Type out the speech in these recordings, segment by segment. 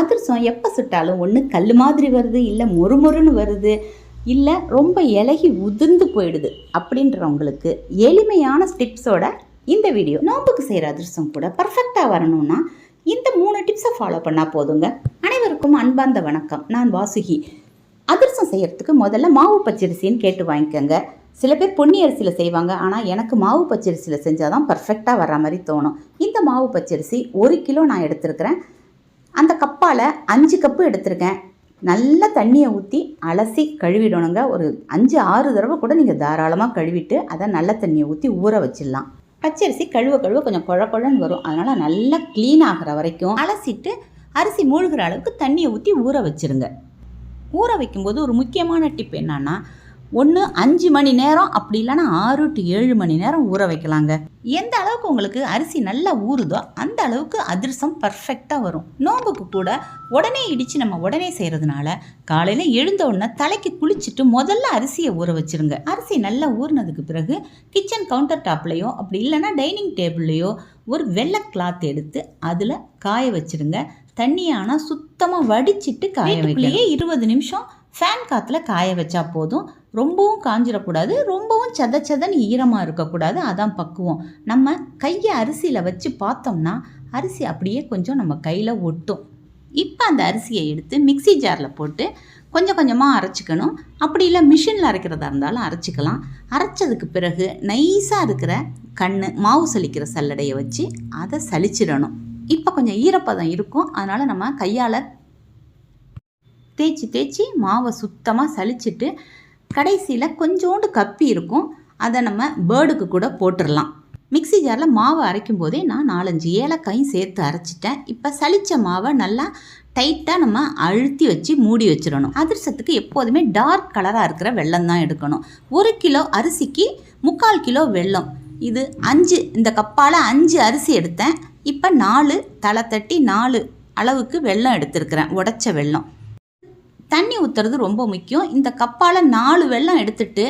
அதிரசம் எப்போ சுட்டாலும் ஒன்று கல் மாதிரி வருது இல்லை மொறுமொறுன்னு வருது இல்லை ரொம்ப இலகி உதிர்ந்து போயிடுது அப்படின்றவங்களுக்கு எளிமையான ஸ்டிப்ஸோட இந்த வீடியோ நோம்புக்கு செய்கிற அதிரசம் கூட பர்ஃபெக்டாக வரணும்னா இந்த மூணு டிப்ஸை ஃபாலோ பண்ணால் போதுங்க. அனைவருக்கும் அன்பார்ந்த வணக்கம். நான் வாசுகி. அதிரசம் செய்கிறதுக்கு முதல்ல மாவு பச்சரிசின்னு கேட்டு வாங்கிக்கோங்க. சில பேர் பொன்னி அரிசியில் செய்வாங்க ஆனால் எனக்கு மாவு பச்சரிசியில் செஞ்சால் தான் பர்ஃபெக்டாக வர்ற மாதிரி தோணும். இந்த மாவு பச்சரிசி ஒரு கிலோ நான் எடுத்திருக்கிறேன். அந்த கப்பால் அஞ்சு கப்பு எடுத்திருக்கேன். நல்ல தண்ணியை ஊற்றி அலசி கழுவிடணுங்க. ஒரு அஞ்சு ஆறு தடவை கூட நீங்கள் தாராளமாக கழுவிட்டு அதை நல்ல தண்ணியை ஊற்றி ஊற வச்சிடலாம். பச்சரிசி கழுவ கழுவ கொஞ்சம் குழ குழன்னு வரும். அதனால் நல்லா க்ளீன் ஆகிற வரைக்கும் அலசிட்டு அரிசி மூழ்கிற அளவுக்கு தண்ணியை ஊற்றி ஊற வச்சிருங்க. ஊற வைக்கும்போது ஒரு முக்கியமான டிப் என்னன்னா ஒன்று அஞ்சு மணி நேரம் அப்படி இல்லைன்னா ஆறு டு ஏழு மணி நேரம் ஊற வைக்கலாங்க. எந்த அளவுக்கு உங்களுக்கு அரிசி நல்லா ஊறுதோ அந்த அளவுக்கு அதிரசம் பர்ஃபெக்டாக வரும். நோம்புக்கு கூட உடனே இடித்து நம்ம உடனே செய்கிறதுனால காலையில் எழுந்த உடனே தலைக்கு குளிச்சுட்டு முதல்ல அரிசியை ஊற வச்சிருங்க. அரிசி நல்லா ஊறினதுக்கு பிறகு கிச்சன் கவுண்டர் டாப்லேயோ அப்படி இல்லைன்னா டைனிங் டேபிள்லேயோ ஒரு வெள்ளை கிளாத் எடுத்து அதில் காய வச்சிருங்க. தண்ணியை ஆனால் சுத்தமாக வடிச்சிட்டு காய வைக்கலையே இருபது நிமிஷம் ஃபேன் காற்றுல காய வச்சா போதும். ரொம்பவும் காஞ்சிடக்கூடாது ரொம்பவும் சத சதன்னு ஈரமாக இருக்கக்கூடாது அதான் பக்குவம். நம்ம கையை அரிசியில் வச்சு பார்த்தோம்னா அரிசி அப்படியே கொஞ்சம் நம்ம கையில் ஒட்டும். இப்போ அந்த அரிசியை எடுத்து மிக்ஸி ஜாரில் போட்டு கொஞ்சம் கொஞ்சமாக அரைச்சிக்கணும். அப்படி இல்லை மிஷினில் அரைக்கிறதா இருந்தாலும் அரைச்சிக்கலாம். அரைச்சதுக்கு பிறகு நைஸாக இருக்கிற கண் மாவு சலிக்கிற சல்லடையை வச்சு அதை சலிச்சிடணும். இப்போ கொஞ்சம் ஈரப்பதம் இருக்கும். அதனால் நம்ம கையால் தேய்ச்சி தேய்ச்சி மாவை சுத்தமாக சலிச்சிட்டு கடைசியில் கொஞ்சோண்டு கப்பி இருக்கும். அதை நம்ம பேர்டுக்கு கூட போட்டுடலாம் மிக்ஸி ஜாரில் மாவை அரைக்கும் போதே நான் நாலஞ்சு ஏலக்காயும் சேர்த்து அரைச்சிட்டேன். இப்போ சலிச்ச மாவை நல்லா டைட்டாக நம்ம அழுத்தி வச்சு மூடி வச்சிடணும். அதிர்சத்துக்கு எப்போதுமே டார்க் கலராக இருக்கிற வெல்லம் தான் எடுக்கணும். ஒரு கிலோ அரிசிக்கு முக்கால் கிலோ வெல்லம். இது அஞ்சு இந்த கப்பால் அஞ்சு அரிசி எடுத்தேன். இப்போ நாலு தலை தட்டி நாலு அளவுக்கு வெல்லம் எடுத்திருக்கிறேன். உடச்ச வெல்லம். தண்ணி ஊற்றுறது ரொம்ப முக்கியம். இந்த கப்பால் நாலு வெள்ளம் எடுத்துட்டு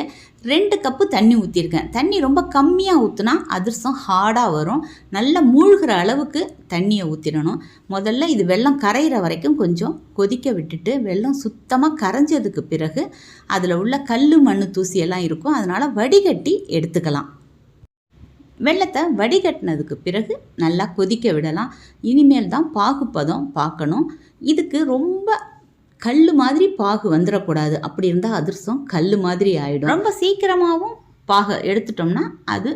ரெண்டு கப்பு தண்ணி ஊற்றிருக்கேன் தண்ணி ரொம்ப கம்மியாக ஊற்றுனா அதிர்சம் ஹார்டாக வரும். நல்லா மூழ்கிற அளவுக்கு தண்ணியை ஊற்றிடணும் முதல்ல இது வெள்ளம் கரையிற வரைக்கும் கொஞ்சம் கொதிக்க விட்டுட்டு வெள்ளம் சுத்தமாக கரைஞ்சதுக்கு பிறகு அதில் உள்ள கல் மண் தூசியெல்லாம் இருக்கும். அதனால் வடிகட்டி எடுத்துக்கலாம். வெள்ளத்தை வடிகட்டினதுக்கு பிறகு நல்லா கொதிக்க விடலாம். இனிமேல் தான் பாகுப்பதம் பார்க்கணும். இதுக்கு ரொம்ப கல் மாதிரி பாகு வந்துடக்கூடாது அப்படி இருந்தால் அதிர்சம் கல் மாதிரி ஆகிடும் ரொம்ப சீக்கிரமாகவும் பாகை எடுத்துட்டோம்னா அது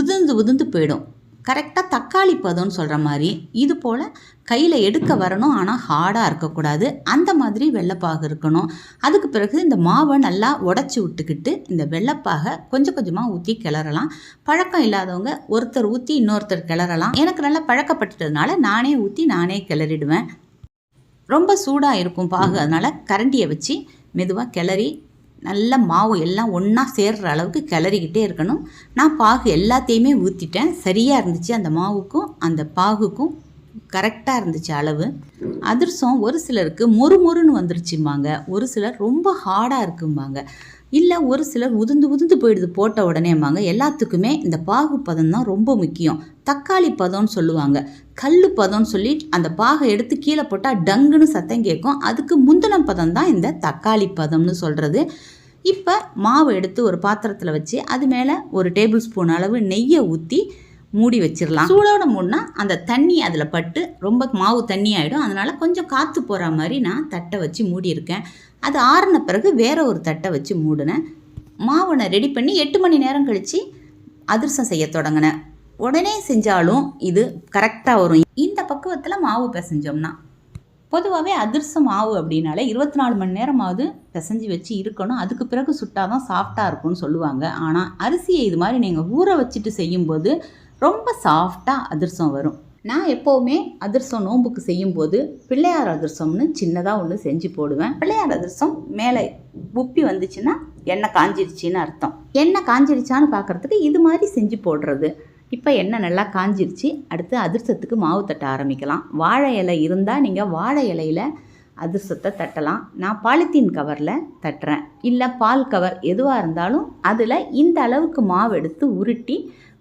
உதிர்ந்து உதிர்ந்து போயிடும். கரெக்டாக தக்காளி பதம்னு சொல்கிற மாதிரி இது போல் கையில் எடுக்க வரணும். ஆனால் ஹார்டாக இருக்கக்கூடாது. அந்த மாதிரி வெள்ளைப்பாகு இருக்கணும். அதுக்கு பிறகு இந்த மாவை நல்லா உடச்சி விட்டுக்கிட்டு இந்த வெள்ளைப்பாகை கொஞ்சம் கொஞ்சமாக ஊற்றி கிளறலாம். பழக்கம் இல்லாதவங்க ஒருத்தர் ஊற்றி இன்னொருத்தர் கிளறலாம். எனக்கு நல்லா பழக்கப்பட்டதுனால நானே ஊற்றி நானே கிளறிடுவேன். ரொம்ப சூடாக இருக்கும் பாகு. அதனால் கரண்டியை வச்சு மெதுவாக கிளறி நல்ல மாவு எல்லாம் ஒன்றா சேர்கிற அளவுக்கு கிளறிக்கிட்டே இருக்கணும். நான் பாகு எல்லாத்தையுமே ஊற்றிட்டேன் சரியாக இருந்துச்சு அந்த மாவுக்கும் அந்த பாகுக்கும். கரெக்டாக இருந்துச்சு அளவு. அதிர்சம் ஒரு சிலருக்கு மொறு மொறுன்னு வந்துருச்சும்பாங்க. ஒரு சிலர் ரொம்ப ஹார்டாக இருக்கும்பாங்க. இல்லை ஒரு சிலர் உதிர்ந்து உதிர்ந்து போயிடுது போட்ட உடனேம்பாங்க. எல்லாத்துக்குமே இந்த பாகு பதம் தான் ரொம்ப முக்கியம். தக்காளி பதம்னு சொல்லுவாங்க. கல் பதம்னு சொல்லி அந்த பாகை எடுத்து கீழே போட்டால் டங்குன்னு சத்தம் கேட்கும். அதுக்கு முந்தின பதம் தான் இந்த தக்காளி பதம்னு சொல்கிறது இப்போ மாவு எடுத்து ஒரு பாத்திரத்தில் வச்சு அது மேலே ஒரு டேபிள் ஸ்பூன் அளவு நெய்யை ஊற்றி மூடி வச்சிடலாம் சூடோட மூடினா அந்த தண்ணி அதில் பட்டு ரொம்ப மாவு தண்ணி ஆகிடும் அதனால் கொஞ்சம் காற்று போகிற மாதிரி நான் தட்டை வச்சு மூடியிருக்கேன். அது ஆறின பிறகு வேற ஒரு தட்டை வச்சு மூடினேன். மாவை நான் ரெடி பண்ணி எட்டு மணி நேரம் கழித்து அதிர்சம் செய்ய தொடங்கினேன். உடனே செஞ்சாலும் இது கரெக்டாக வரும். இந்த பக்குவத்தில் மாவு பிசைஞ்சோம்னா பொதுவாகவே அதிர்சம் மாவு அப்படின்னாலே இருபத்தி நாலு மணி நேரமாவது பிசைஞ்சு வச்சு இருக்கணும். அதுக்கு பிறகு சுட்டால் தான் சாஃப்டாக இருக்கும்னு சொல்லுவாங்க. ஆனால் அரிசியை இது மாதிரி நீங்கள் ஊற வச்சுட்டு செய்யும்போது ரொம்ப சாஃப்டாக அதிரசம் வரும். நான் எப்போவுமே அதிரசம் நோம்புக்கு செய்யும்போது பிள்ளையார் அதிரசம்னு சின்னதாக ஒன்று செஞ்சு போடுவேன். பிள்ளையார் அதிரசம் மேலே உப்பி வந்துச்சுன்னா எண்ணெய் காஞ்சிருச்சின்னு அர்த்தம். எண்ணெய் காஞ்சிருச்சான்னு பார்க்குறதுக்கு இது மாதிரி செஞ்சு போடுறது. இப்போ எண்ணெய் நல்லா காஞ்சிருச்சு அடுத்து அதிர்சத்துக்கு மாவு தட்ட ஆரம்பிக்கலாம். வாழை இலை இருந்தால் நீங்கள் வாழை இலையில் அதிர்சத்தை தட்டலாம். நான் பாலித்தீன் கவரில் தட்டுறேன். இல்லை பால் கவர் எதுவாக இருந்தாலும் அதில் இந்த அளவுக்கு மாவு எடுத்து உருட்டி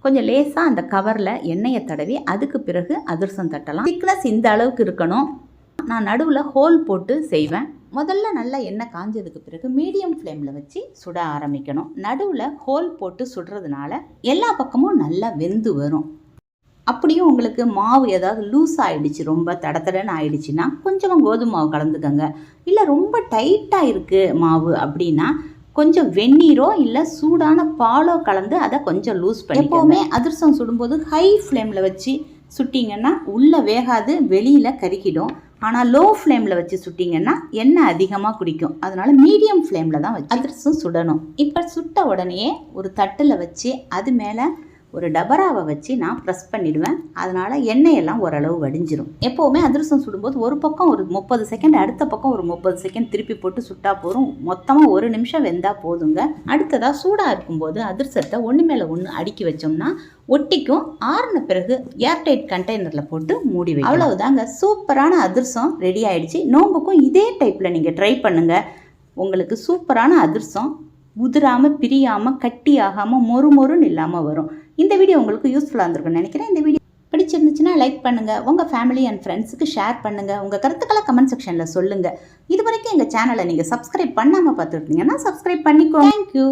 கொஞ்சம் லேசாக அந்த கவரில் எண்ணெயை தடவி அதுக்கு பிறகு அதிரசம் தட்டலாம். திக்னஸ் இந்த அளவுக்கு இருக்கணும். நான் நடுவில் ஹோல் போட்டு செய்வேன். முதல்ல நல்லா எண்ணெய் காஞ்சதுக்கு பிறகு மீடியம் ஃப்ளேமில் வச்சு சுட ஆரம்பிக்கணும். நடுவில் ஹோல் போட்டு சுடுறதுனால எல்லா பக்கமும் நல்லா வெந்து வரும். அப்படியும் உங்களுக்கு மாவு ஏதாவது லூஸ் ஆகிடுச்சு ரொம்ப தடத்தடன்னு ஆயிடுச்சுன்னா கொஞ்சமாக கோதுமை மாவு கலந்துக்கோங்க. இல்லை ரொம்ப டைட்டாக இருக்குது மாவு அப்படின்னா கொஞ்சம் வெந்நீரோ இல்லை சூடான பாலோ கலந்து அதை கொஞ்சம் லூஸ் பண்ணி எப்போவுமே அதிரசம் சுடும்போது ஹை ஃப்ளேமில் வச்சு சுட்டிங்கன்னா உள்ளே வேகாது வெளியில் கருக்கிடும் ஆனால் லோ ஃப்ளேமில் வச்சு சுட்டிங்கன்னா எண்ணெய் அதிகமாக குடிக்கும். அதனால மீடியம் ஃப்ளேமில் தான் வச்சு அதிரசம் சுடணும். இப்போ சுட்ட உடனே ஒரு தட்டில் வச்சு அது மேலே ஒரு டபராவை வச்சு நான் ப்ரெஸ் பண்ணிடுவேன். அதனால் எண்ணெயெல்லாம் ஓரளவு வடிஞ்சிரும். எப்போவுமே அதிரசம் சுடும்போது ஒரு பக்கம் ஒரு முப்பது செகண்ட் அடுத்த பக்கம் ஒரு முப்பது செகண்ட் திருப்பி போட்டு சுட்டா போதும். மொத்தமாக ஒரு நிமிஷம் வெந்தால் போதுங்க. அடுத்ததாக சூடாக இருக்கும்போது அதிரசத்தை ஒன்று மேலே ஒன்று அடுக்கி வச்சோம்னா ஒட்டிக்கும். ஆறுன பிறகு ஏர்டைட் கண்டெய்னரில் போட்டு மூடி வை அவ்வளவுதாங்க. சூப்பரான அதிரசம் ரெடி ஆயிடுச்சு. நோம்புக்கும் இதே டைப்பில் நீங்கள் ட்ரை பண்ணுங்கள் உங்களுக்கு சூப்பரான அதிரசம் உதிராமல் பிரியாமல் கட்டி ஆகாமல் மொறு மொறுன்னு இல்லாமல் வரும். இந்த வீடியோ உங்களுக்கு யூஸ்ஃபுல்லாக இருந்திருக்கும்னு நினைக்கிறேன். இந்த வீடியோ பிடிச்சிருந்துச்சுன்னா லைக் பண்ணுங்கள் உங்கள் ஃபேமிலி அண்ட் ஃப்ரெண்ட்ஸுக்கு ஷேர் பண்ணுங்கள் உங்கள் கருத்துக்களை கமெண்ட் செக்ஷனில் சொல்லுங்கள் இது வரைக்கும் எங்கள் சேனலை நீங்கள் சப்ஸ்கிரைப் பண்ணாமல் பார்த்துருந்தீங்கன்னா சப்ஸ்கிரைப் பண்ணிக்கோ தேங்க்யூ